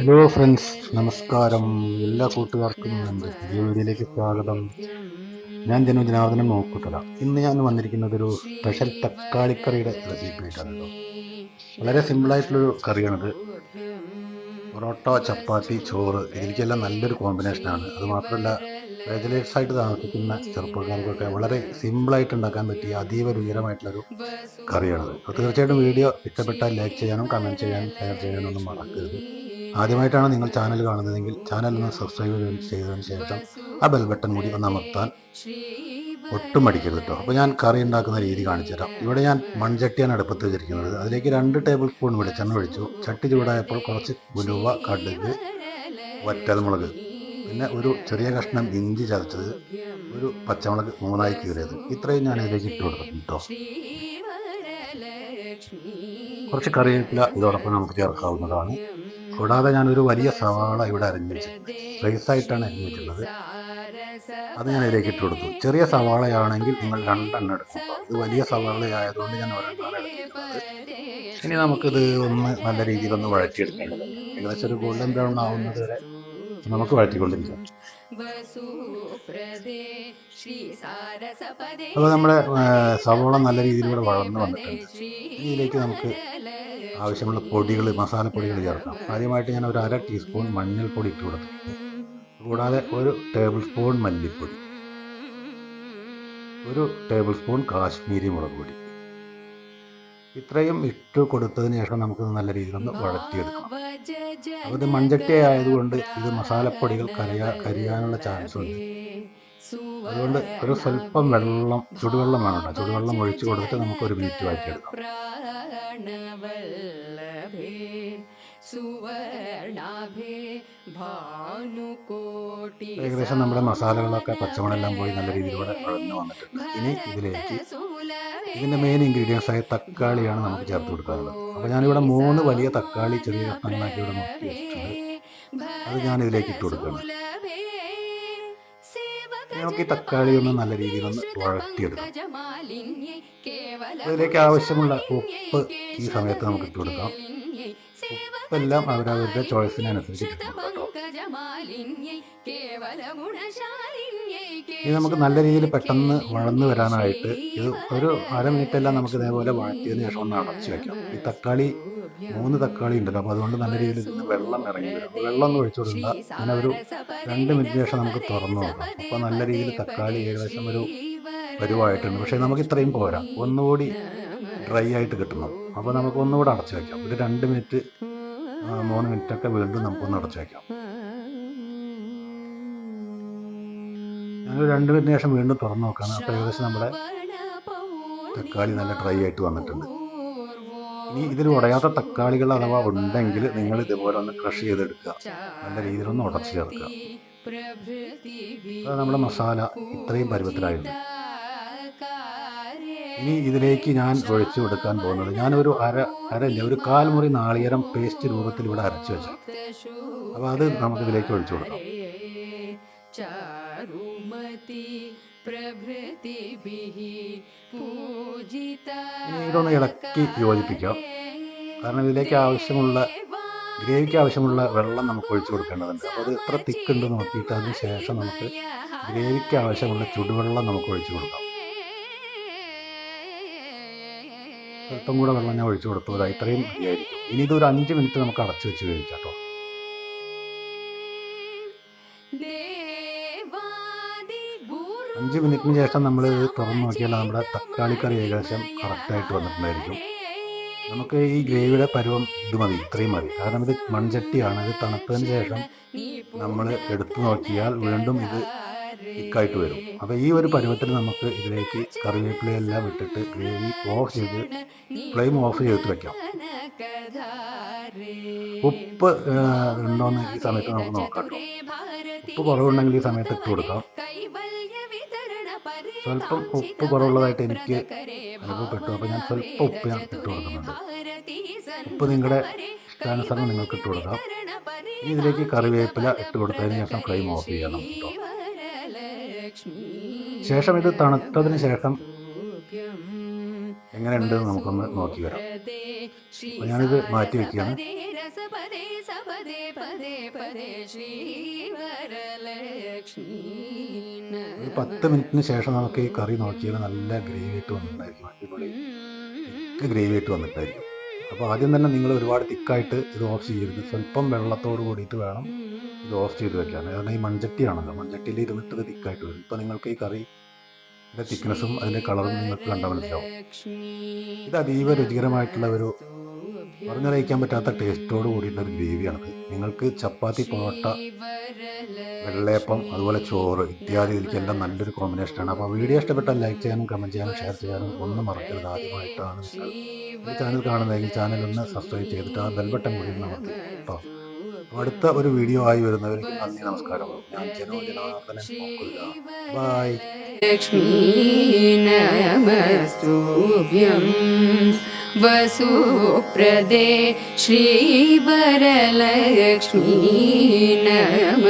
Hello friends നമസ്കാരം. എല്ലാ കൂട്ടുകാർക്കും എന്റെ പുതിയ വീഡിയോയിലേക്ക് സ്വാഗതം. ഞാൻ ജനു ജനാർദ്ദനം നോക്കൂട്ടല ഇന്ന് ഞാൻ വന്നിരിക്കുന്നത് ഒരു സ്പെഷ്യൽ തക്കാളിക്കറിയുടെ റെസിപ്പി ആയിട്ടാണ് കേട്ടോ. വളരെ സിമ്പിളായിട്ടുള്ളൊരു കറിയാണിത്. പൊറോട്ട ചപ്പാത്തി ചോറ് ഇതിലേക്കെല്ലാം നല്ലൊരു കോമ്പിനേഷനാണ് അത് മാത്രമല്ല ബാച്ചിലേഴ്സ് ആയിട്ട് താമസിക്കുന്ന ചെറുപ്പക്കാർക്കൊക്കെ വളരെ സിമ്പിളായിട്ട് ഉണ്ടാക്കാൻ പറ്റിയ അതീവ രുചികരമായിട്ടുള്ളൊരു കറിയാണത്. തീർച്ചയായിട്ടും വീഡിയോ ഇഷ്ടപ്പെട്ടാൽ ലൈക്ക് ചെയ്യാനും കമന്റ് ചെയ്യാനും ഷെയർ ചെയ്യാനും ഒന്നും മറക്കരുത്. ആദ്യമായിട്ടാണ് നിങ്ങൾ ചാനൽ കാണുന്നതെങ്കിൽ ചാനൽ ഒന്ന് സബ്സ്ക്രൈബ് ചെയ്തതിന് ശേഷം ആ ബെൽ ബട്ടൺ കൂടി ഒന്ന് അമർത്താൻ ഒട്ടും മടിക്കരുത് കേട്ടോ അപ്പോൾ ഞാൻ കറി ഉണ്ടാക്കുന്ന രീതി കാണിച്ചു തരാം. ഇവിടെ ഞാൻ മൺചട്ടിയാണ് അടുപ്പത്ത് വെച്ചിരിക്കുന്നത്. അതിലേക്ക് രണ്ട് ടേബിൾ സ്പൂൺ വെളിച്ചെണ്ണ ഒഴിച്ചു. ചട്ടി ചൂടായപ്പോൾ കുറച്ച് ഉലുവ കടുക് വറ്റൽമുളക്. പിന്നെ ഒരു ചെറിയ കഷ്ണം ഇഞ്ചി ചതച്ചത് ഒരു പച്ചമുളക് മൂന്നായി കീറിയത്. ഇത്രയും ഞാൻ ഇതിലേക്ക് ഇട്ട് കൊടുക്കും കേട്ടോ കുറച്ച് കറിവേപ്പില ഇതോടൊപ്പം നമുക്ക് ചേർക്കാവുന്നതാണ്. കൂടാതെ ഞാനൊരു വലിയ സവാള ഇവിടെ അരിഞ്ഞു റൈസായിട്ടാണ് അരിഞ്ഞിട്ടുള്ളത്. അരിഞ്ഞു അത് ഞാൻ ഇതിലേക്ക് ഇട്ട് കൊടുത്തു. ചെറിയ സവാളയാണെങ്കിൽ നിങ്ങൾ രണ്ടെണ്ണം എടുക്കും. ഇത് വലിയ സവാളയായതുകൊണ്ട് ഞാൻ എടുത്തിട്ടുള്ളത്. ഇനി നമുക്കിത് ഒന്ന് നല്ല രീതിയിൽ ഒന്ന് വഴറ്റിയെടുക്കേണ്ടത് ഏകദേശം ഒരു ഗോൾഡൻ ബ്രൗൺ ആവുന്നത് വരെ നമുക്ക് വഴറ്റിക്കൊണ്ടിരിക്കാം. അപ്പോൾ നമ്മുടെ സവാള നല്ല രീതിയിലൂടെ വളർന്നു വന്നിട്ടുണ്ട്. ഇതിലേക്ക് നമുക്ക് ആവശ്യമുള്ള പൊടികൾ മസാലപ്പൊടികൾ ചേർക്കാം. ആദ്യമായിട്ട് ഞാൻ ഒരു അര ടീസ്പൂൺ മഞ്ഞൾപ്പൊടി ഇട്ട് കൊടുത്തു. കൂടാതെ ഒരു ടേബിൾ സ്പൂൺ മല്ലിപ്പൊടി. ഒരു ടേബിൾ സ്പൂൺ കാശ്മീരി മുളക് പൊടി. ഇത്രയും ഇട്ട് കൊടുത്തതിന് ശേഷം നമുക്ക് നല്ല രീതിയിൽ ഒന്ന് വഴറ്റിയെടുക്കണം അപ്പോൾ ഇത് മൺചട്ടി ആയതുകൊണ്ട് ഇത് മസാലപ്പൊടികൾ കരയാ കരിയാനുള്ള ചാൻസ് ഉണ്ട്. അതുകൊണ്ട് ഒരു സ്വല്പം വെള്ളം ചുടുവെള്ളം വേണം ചുടുവെള്ളം ഒഴിച്ച് കൊടുത്തിട്ട് നമുക്ക് ഒരു മിനിറ്റ് ഭാനുകോട്ടി ഏകദേശം നമ്മുടെ മസാലകളൊക്കെ പച്ചമുളകെല്ലാം പോയി നല്ല രീതിയിൽ ഇവിടെ വഴഞ്ഞു വന്നിട്ടുണ്ട്. ഇനി ഇതിലേക്ക് ഇതിന്റെ മെയിൻ ഇൻഗ്രീഡിയൻസ് ആയ തക്കാളിയാണ് നമുക്ക് ചേർത്ത് കൊടുക്കാനുള്ളത്. അപ്പോൾ ഞാനിവിടെ മൂന്ന് വലിയ തക്കാളി ചെറിയ കഷ്ണങ്ങളാക്കി ഇവിടെ നോക്കി വെച്ചിട്ടുണ്ട്. അത് ഞാനിതിലേക്ക് ഇട്ട് കൊടുക്കണം നമുക്ക് ഈ തക്കാളി ഒന്ന് നല്ല രീതിയിൽ ഒന്ന് വഴറ്റിയെടുക്കാം അതിലേക്ക് ആവശ്യമുള്ള ഉപ്പ് ഈ സമയത്ത് നമുക്ക് ഇട്ട് കൊടുക്കാം. ഉപ്പെല്ലാം അവരവരുടെ ചോയ്സിനനുസരിച്ച് കേട്ടോ. ഇത് നമുക്ക് നല്ല രീതിയിൽ പെട്ടെന്ന് വളർന്നു വരാനായിട്ട് ഇത് ഒരു അര മിനിറ്റ് എല്ലാം നമുക്ക് ഇതേപോലെ വഴറ്റിയതിന് ശേഷം ഒന്ന് അടച്ചു വെക്കാം. ഈ തക്കാളി മൂന്ന് തക്കാളി ഉണ്ടല്ലോ അപ്പോൾ അതുകൊണ്ട് നല്ല രീതിയിൽ ഇതിന് വെള്ളം ഇറങ്ങി വരും. വെള്ളം ഒന്ന് ഒഴിച്ചു കൊടുക്കണ്ട അങ്ങനെ ഒരു രണ്ട് മിനിറ്റ് ശേഷം നമുക്ക് തുറന്നു നോക്കാം. അപ്പോൾ നല്ല രീതിയിൽ തക്കാളി ഏകദേശം ഒരു പരുവായിട്ടുണ്ട് പക്ഷേ നമുക്ക് ഇത്രയും പോരാ. ഒന്നുകൂടി ഡ്രൈ ആയിട്ട് കിട്ടണം. അപ്പോൾ നമുക്ക് ഒന്നുകൂടെ അടച്ചു വയ്ക്കാം ഒരു രണ്ട് മിനിറ്റ് മൂന്ന് മിനിറ്റൊക്കെ വീണ്ടും നമുക്കൊന്ന് അടച്ചു വെക്കാം. ഞാനൊരു രണ്ട് മിനിറ്റ് ശേഷം വീണ്ടും തുറന്നു നോക്കുകയാണ് അപ്പോൾ ഏകദേശം നമ്മുടെ തക്കാളി നല്ല ഡ്രൈ ആയിട്ട് വന്നിട്ടുണ്ട്. ഇനി ഇതിൽ ഉടയാത്ത തക്കാളികൾ അഥവാ ഉണ്ടെങ്കിൽ നിങ്ങൾ ഇതുപോലെ ഒന്ന് ക്രഷ് ചെയ്തെടുക്കുക. നല്ല രീതിയിലൊന്ന് ഉടച്ചു ചേർക്കുക. അത് നമ്മുടെ മസാല ഇത്രയും പരുവത്തിലായിരുന്നു ഇനി ഇതിലേക്ക് ഞാൻ ഒഴിച്ചു കൊടുക്കാൻ പോകുന്നത് ഞാനൊരു അര അരല്ല ഒരു കാൽ മുറി നാളികേരം പേസ്റ്റ് രൂപത്തിൽ ഇവിടെ അരച്ചു വെച്ചു. അപ്പോൾ അത് നമുക്ക് ഇതിലേക്ക് ഒഴിച്ചു കൊടുക്കാം. ഇതൊന്ന് ഇളക്കി യോജിപ്പിക്കാം കാരണം ഇതിലേക്ക് ആവശ്യമുള്ള ഗ്രേവിക്ക് ആവശ്യമുള്ള വെള്ളം നമുക്ക് ഒഴിച്ചു കൊടുക്കേണ്ടതുണ്ട്. അപ്പോൾ അത് എത്ര തിക്കുണ്ട് നോക്കിയിട്ട് അതിന് ശേഷം നമുക്ക് ഗ്രേവിക്ക് ആവശ്യമുള്ള ചുടുവെള്ളം നമുക്ക് ഒഴിച്ചു കൊടുക്കാം. അല്പം കൂടെ വെള്ളം ഞാൻ ഒഴിച്ചു കൊടുത്തു. ഇത്രയും മതിയായിരിക്കും. ഇനി ഇതൊരു അഞ്ച് മിനിറ്റ് നമുക്ക് അടച്ചു വെച്ച് കഴിക്കാം അഞ്ച് മിനിറ്റിന് ശേഷം നമ്മൾ ഇത് തുറന്നു നോക്കിയാൽ നമ്മുടെ തക്കാളിക്കറി ഏകദേശം കറക്റ്റായിട്ട് വന്നിട്ടുണ്ടായിരിക്കും. നമുക്ക് ഈ ഗ്രേവിയുടെ പരുവം ഇത് മതി ഇത്രയും മതി. കാരണം ഇത് മൺചട്ടിയാണ് ഇത് തണുത്തതിന് ശേഷം നമ്മൾ എടുത്തു നോക്കിയാൽ വീണ്ടും ഇത് തിക്കായിട്ട് വരും. അപ്പോൾ ഈ ഒരു പരുവത്തിൽ നമുക്ക് ഇതിലേക്ക് കറിവേപ്പിലയെല്ലാം ഇട്ടിട്ട് ഗ്രേവി ഓഫ് ചെയ്ത് ഫ്ലെയിം ഓഫ് ചെയ്തിട്ട് വയ്ക്കാം ഉപ്പ് ഉണ്ടോയെന്ന് ഈ സമയത്ത് നമുക്ക് നോക്കാം. ഉപ്പ് കുറവുണ്ടെങ്കിൽ ഈ സമയത്ത് ഇട്ട് കൊടുക്കാം. സ്വല്പം ഉപ്പ് കുറവുള്ളതായിട്ട് എനിക്ക് അനുഭവപ്പെട്ടു. അപ്പോൾ ഞാൻ സ്വല്പം ഉപ്പ് ഞാൻ ഇട്ട് കൊടുക്കുന്നുണ്ട് ഉപ്പ് നിങ്ങളുടെ ഇഷ്ടാനുസരണം നിങ്ങൾക്ക് ഇട്ട് കൊടുക്കാം. ഇതിലേക്ക് കറിവേപ്പില ഇട്ട് കൊടുത്തതിന് ശേഷം ഫ്ലെയിം ഓഫ് ചെയ്യണം കേട്ടോ ശേഷം ഇത് തണുത്തതിന് ശേഷം എങ്ങനെയുണ്ട് നമുക്കൊന്ന് നോക്കി വരാം. ഞാനിത് മാറ്റി വെക്കുകയാണ് പദേ പദേ പദേ ശ്രീവരലക്ഷ്മി ഒരു പത്ത് മിനിറ്റിന് ശേഷം നമുക്ക് ഈ കറി നോക്കിയാൽ നല്ല ഗ്രേവി ആയിട്ട് വന്നിട്ടുണ്ടായിരിക്കും അടിപൊളി. തിക്ക് ഗ്രേവി ആയിട്ട് വന്നിട്ടായിരിക്കും അപ്പോൾ ആദ്യം തന്നെ നിങ്ങൾ ഒരുപാട് തിക്കായിട്ട് ഇത് ഓഫ് ചെയ്യരുത്. സ്വല്പം വെള്ളത്തോട് കൂടിയിട്ട് വേണം ഇത് ഓഫ് ചെയ്ത് വെക്കാൻ. കാരണം ഈ മൺചട്ടിയാണല്ലോ. മൺചട്ടിയിൽ ഇരുന്നിട്ട് ഇത് തിക്കായിട്ട് വരും. ഇപ്പോൾ നിങ്ങൾക്ക് ഈ കറി ഇതിന്റെ തിക്നെസ്സും അതിന്റെ കളറും നിങ്ങൾക്ക് കണ്ടാൽ മനസ്സിലാവും. ഇത് അതീവ രുചികരമായിട്ടുള്ള ഒരു പറഞ്ഞറിയിക്കാൻ പറ്റാത്ത ടേസ്റ്റോട് കൂടിയിട്ടുള്ള ഒരു ഗ്രേവിയാണത്. നിങ്ങൾക്ക് ചപ്പാത്തി പൊറോട്ട വെള്ളയപ്പം അതുപോലെ ചോറ് ഇത്യാദി ഇതിലേക്കെല്ലാം നല്ലൊരു കോമ്പിനേഷനാണ്. അപ്പോൾ വീഡിയോ ഇഷ്ടപ്പെട്ടാൽ ലൈക്ക് ചെയ്യാനും കമന്റ് ചെയ്യാനും ഷെയർ ചെയ്യാനും ഒന്നും മറക്കരുത് ആദ്യമായിട്ടാണ് ഈ ചാനൽ കാണുന്നതെങ്കിൽ ചാനൽ ഒന്ന് സബ്സ്ക്രൈബ് ചെയ്തിട്ട് ആ ബെൽബട്ടൺ കൂടി അമർത്തി. കേട്ടോ അടുത്ത ഒരു വീഡിയോ ആയി വരുന്നവർക്ക് നന്ദി നമസ്കാരം. ഞാൻ ജനോ ജനാർദ്ദനൻ നോക്കുക. ബൈ. ലക്ഷ്മീ വസുപ്രദേ ശ്രീവരലക്ഷ്മീ നമ